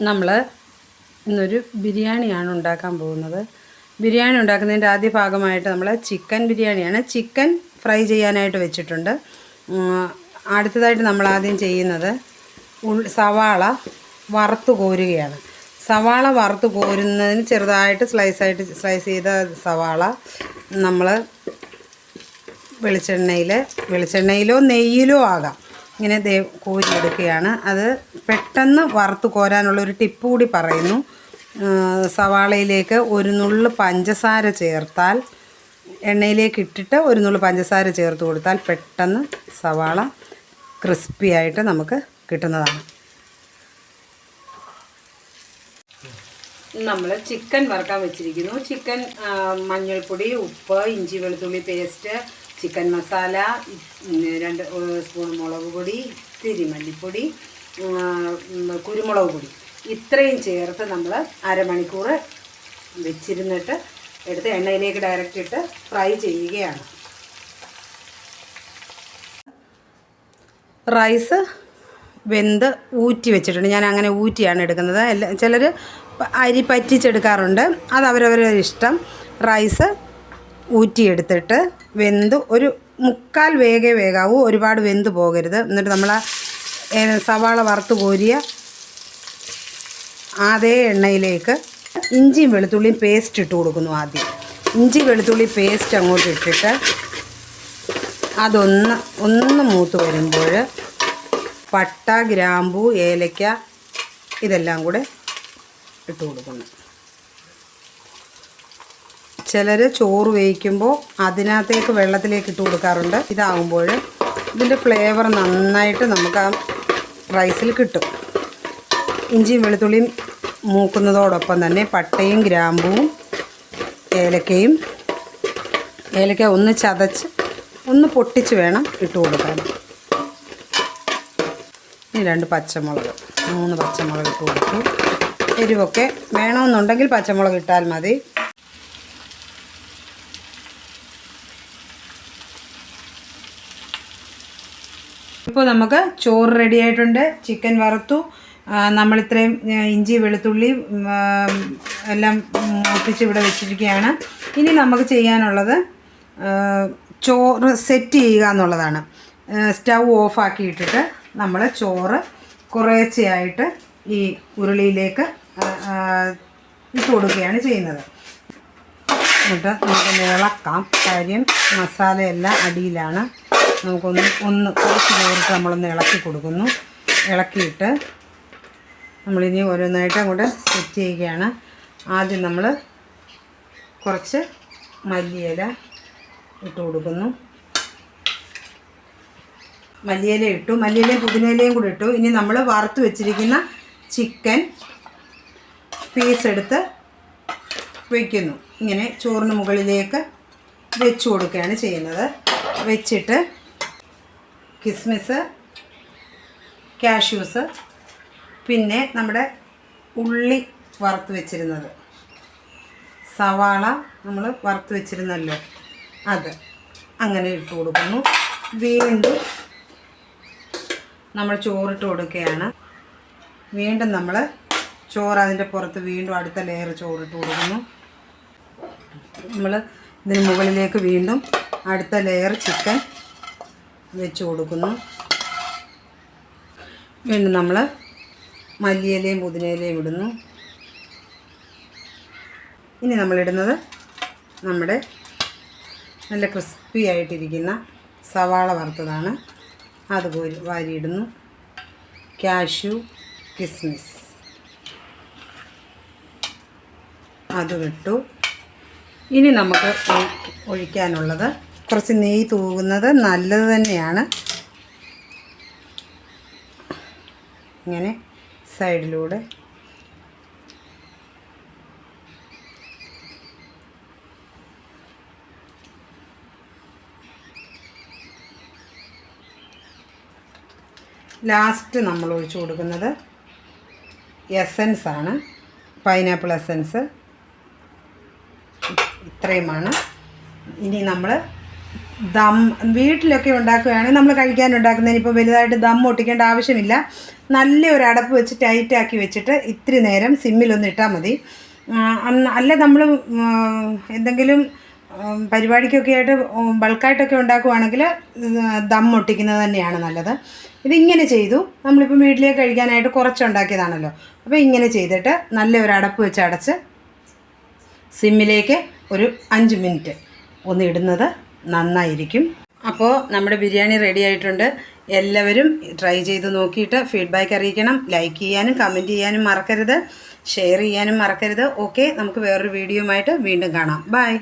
നമ്മൾ ഇന്നൊരു ബിരിയാണിയാണ് ഉണ്ടാക്കാൻ പോകുന്നത്. ബിരിയാണി ഉണ്ടാക്കുന്നതിന്റെ ആദ്യ ഭാഗമായിട്ട് നമ്മൾ ചിക്കൻ ബിരിയാണിയാണ്. ചിക്കൻ ഫ്രൈ ചെയ്യാനായിട്ട് വെച്ചിട്ടുണ്ട്. അടുത്തതായിട്ട് നമ്മൾ ആദ്യം ചെയ്യുന്നത് സവാള വറുത്ത് കോരുകയാണ്. സവാള വറുത്ത് കോരുന്നതിന് ചെറുതായിട്ട് സ്ലൈസായിട്ട് സ്ലൈസ് ചെയ്ത സവാള നമ്മൾ വെളിച്ചെണ്ണയിൽ വെളിച്ചെണ്ണയിലോ നെയ്യിലോ ആകാം. ഇങ്ങനെ ദേ കോരിയെടുക്കുകയാണ്. അത് പെട്ടെന്ന് വറുത്ത് കോരാനുള്ള ഒരു ടിപ്പ് കൂടി പറയുന്നു. സവാളയിലേക്ക് ഒരു നുള്ളു പഞ്ചസാര ചേർത്താൽ എണ്ണയിലേക്ക് ഇട്ടിട്ട് ഒരു നുള്ളു പഞ്ചസാര ചേർത്ത് കൊടുത്താൽ പെട്ടെന്ന് സവാള ക്രിസ്പി ആയിട്ട് നമുക്ക് കിട്ടുന്നതാണ്. നമ്മൾ ചിക്കൻ വറുക്കാൻ വെച്ചിരിക്കുന്നു. ചിക്കൻ മഞ്ഞൾപ്പൊടി ഉപ്പ് ഇഞ്ചി വെളുത്തുള്ളി പേസ്റ്റ് ചിക്കൻ മസാല രണ്ട് സ്പൂൺ മുളക് പൊടി ഇത്തിരി മല്ലിപ്പൊടി കുരുമുളക് പൊടി. ഇത്രയും ചേർത്ത് നമ്മൾ അരമണിക്കൂർ വെച്ചിരുന്നിട്ട് എടുത്ത് എണ്ണയിലേക്ക് ഡയറക്റ്റ് ഇട്ട് ഫ്രൈ ചെയ്യുകയാണ്. റൈസ് വെന്ത് ഊറ്റി വെച്ചിട്ടുണ്ട്. ഞാൻ അങ്ങനെ ഊറ്റിയാണ് എടുക്കുന്നത്. എല്ലാ ചിലർ അരി പറ്റിച്ചെടുക്കാറുണ്ട്. അത് അവരവരുടെ ഇഷ്ടം. റൈസ് ഊറ്റിയെടുത്തിട്ട് വെന്ത് ഒരു മുക്കാൽ വേഗേ വേകാവൂ. ഒരുപാട് വെന്ത് പോകരുത്. എന്നിട്ട് നമ്മൾ സവാള വറുത്ത് കോരിയ അതേ എണ്ണയിലേക്ക് ഇഞ്ചിയും വെളുത്തുള്ളിയും പേസ്റ്റ് ഇട്ട് കൊടുക്കുന്നു ആദ്യം. ഇഞ്ചി വെളുത്തുള്ളി പേസ്റ്റ് അങ്ങോട്ട് ഇട്ടിട്ട് അതൊന്ന് ഒന്ന് മൂത്ത് വരുമ്പോൾ പട്ട ഗ്രാമ്പൂ ഏലക്ക ഇതെല്ലാം കൂടെ ഇട്ട് കൊടുക്കുന്നു. ചിലർ ചോറ് വേവിക്കുമ്പോൾ അതിനകത്തേക്ക് വെള്ളത്തിലേക്ക് ഇട്ട് കൊടുക്കാറുണ്ട്. ഇതാകുമ്പോൾ ഇതിന്റെ ഫ്ലേവർ നന്നായിട്ട് നമുക്ക് ആ റൈസിൽ കിട്ടും. ഇഞ്ചിയും വെളുത്തുള്ളിയും മൂക്കുന്നതോടൊപ്പം തന്നെ പട്ടയും ഗ്രാമ്പുവും ഏലക്കയും ഏലക്ക ഒന്ന് ചതച്ച് ഒന്ന് പൊട്ടിച്ച് വേണം ഇട്ട് കൊടുക്കാൻ. ഇനി രണ്ട് പച്ചമുളക് മൂന്ന് പച്ചമുളക് ഇട്ട് കൊടുത്തു. എരിവൊക്കെ വേണമെന്നുണ്ടെങ്കിൽ പച്ചമുളക് ഇട്ടാൽ മതി. ഇപ്പോൾ നമുക്ക് ചോറ് റെഡി ആയിട്ടുണ്ട്. ചിക്കൻ വറുത്തു. നമ്മൾ നമ്മളിത്രയും ഇഞ്ചി വെളുത്തുള്ളി എല്ലാം ഒപ്പിച്ച് ഇവിടെ വെച്ചിരിക്കുകയാണ്. ഇനി നമുക്ക് ചെയ്യാനുള്ളത് ചോറ് സെറ്റ് ചെയ്യുക എന്നുള്ളതാണ്. സ്റ്റൗ ഓഫാക്കി ഇട്ടിട്ട് നമ്മൾ ചോറ് കുറേശ്ശെയായിട്ട് ഈ ഉരുളിയിലേക്ക് ഇട്ട് കൊടുക്കുകയാണ് ചെയ്യുന്നത്. എന്നിട്ട് നമുക്ക് ഇളക്കാം കാര്യം മസാലയെല്ലാം അടിയിലാണ്. നമുക്കൊന്ന് ഒന്ന് കുറച്ച് ചോറിട്ട് നമ്മളൊന്ന് ഇളക്കി കൊടുക്കുന്നു. ഇളക്കിയിട്ട് നമ്മളിനി ഓരോന്നായിട്ട് അങ്ങോട്ട് സെറ്റ് ചെയ്യുകയാണ്. ആദ്യം നമ്മൾ കുറച്ച് മല്ലിയില ഇട്ട് കൊടുക്കുന്നു. മല്ലിയില ഇട്ടു. മല്ലിയിലയും പുതിനയിലയും കൂടി ഇട്ടു. ഇനി നമ്മൾ വറുത്ത് വെച്ചിരിക്കുന്ന ചിക്കൻ പീസ് എടുത്ത് വയ്ക്കുന്നു ഇങ്ങനെ ചോറിന് മുകളിലേക്ക് വെച്ചു കൊടുക്കുകയാണ് ചെയ്യുന്നത്. വെച്ചിട്ട് കിസ്മിസ് കാഷ്യൂസ് പിന്നെ നമ്മുടെ ഉള്ളി വറുത്ത് വെച്ചിരുന്നത്. സവാള നമ്മൾ വറുത്ത് വെച്ചിരുന്നല്ലോ അത് അങ്ങനെ ഇട്ട് കൊടുക്കുന്നു. വീണ്ടും നമ്മൾ ചോറിട്ട് കൊടുക്കുകയാണ്. വീണ്ടും നമ്മൾ ചോറ് അതിന്റെ പുറത്ത് വീണ്ടും അടുത്ത ലെയർ ചോറിട്ട് കൊടുക്കുന്നു. നമ്മൾ ഇതിന് മുകളിലേക്ക് വീണ്ടും അടുത്ത ലെയർ ചിക്കൻ വെച്ച് കൊടുക്കുന്നു. വീണ്ടും നമ്മൾ മല്ലിയിലയും പുതിനയിലയും ഇടുന്നു. ഇനി നമ്മളിടുന്നത് നമ്മുടെ നല്ല ക്രിസ്പി ആയിട്ടിരിക്കുന്ന സവാള വറുത്തതാണ്. അത് പോരി വാരിയിടുന്നു കാഷ്യൂ കിസ്മിസ് അത് വിട്ടു ഇനി നമുക്ക് ഒഴി- ഒഴിക്കാനുള്ളത് കുറച്ച് നെയ്യ് തൂകുന്നത് നല്ലത് തന്നെയാണ്. ഇങ്ങനെ സൈഡിലൂടെ. ലാസ്റ്റ് നമ്മൾ ഒഴിച്ചു കൊടുക്കുന്നത് എസൻസ് ആണ്. പൈനാപ്പിൾ എസൻസ് ഇത്രയുമാണ്. ഇനി നമ്മൾ ദം വീട്ടിലൊക്കെ ഉണ്ടാക്കുകയാണെങ്കിൽ നമ്മൾ കഴിക്കാൻ ഉണ്ടാക്കുന്നതിന് ഇപ്പോൾ വലുതായിട്ട് ദം ഒട്ടിക്കേണ്ട ആവശ്യമില്ല. നല്ല ഒരു അടപ്പ് വെച്ച് ടൈറ്റാക്കി വെച്ചിട്ട് ഇത്തിരി നേരം സിമ്മിലൊന്ന് ഇട്ടാൽ മതി. അല്ല നമ്മൾ എന്തെങ്കിലും പരിപാടിക്കൊക്കെ ആയിട്ട് ബൾക്കായിട്ടൊക്കെ ഉണ്ടാക്കുവാണെങ്കിൽ ദം ഒട്ടിക്കുന്നത് തന്നെയാണ് നല്ലത്. ഇതിങ്ങനെ ചെയ്തു. നമ്മളിപ്പം വീട്ടിലേക്ക് കഴിക്കാനായിട്ട് കുറച്ചുണ്ടാക്കിയതാണല്ലോ. അപ്പോൾ ഇങ്ങനെ ചെയ്തിട്ട് നല്ല ഒരു അടപ്പ് വെച്ച് അടച്ച് സിമ്മിലേക്ക് ഒരു അഞ്ച് മിനിറ്റ് ഒന്ന് ഇടുന്നത്. നന്നായിരിക്കും. അപ്പോൾ നമ്മുടെ ബിരിയാണി റെഡി ആയിട്ടുണ്ട്. എല്ലാവരും ട്രൈ ചെയ്ത് നോക്കിയിട്ട് ഫീഡ്ബാക്ക് അറിയിക്കണം. ലൈക്ക് ചെയ്യാനും കമന്റ് ചെയ്യാനും മറക്കരുത്. ഷെയർ ചെയ്യാനും മറക്കരുത്. ഓക്കെ നമുക്ക് വേറൊരു വീഡിയോയുമായിട്ട് വീണ്ടും കാണാം. ബൈ